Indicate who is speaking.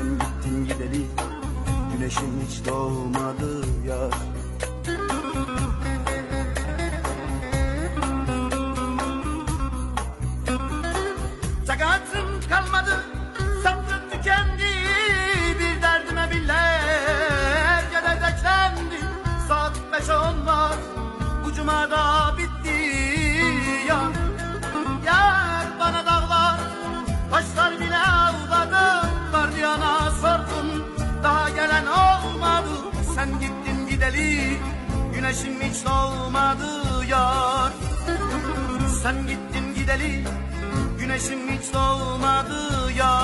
Speaker 1: Sen gittin gideli. Güneşin hiç doğmadı yar Takatım kalmadı Sabrım tükendi. Bir derdime bile Gene kendi Saat beş on var Ucuma da bitti Sen gittin gideli Güneşim hiç doğmadı yar. Sen gittin gideli Güneşim hiç doğmadı yar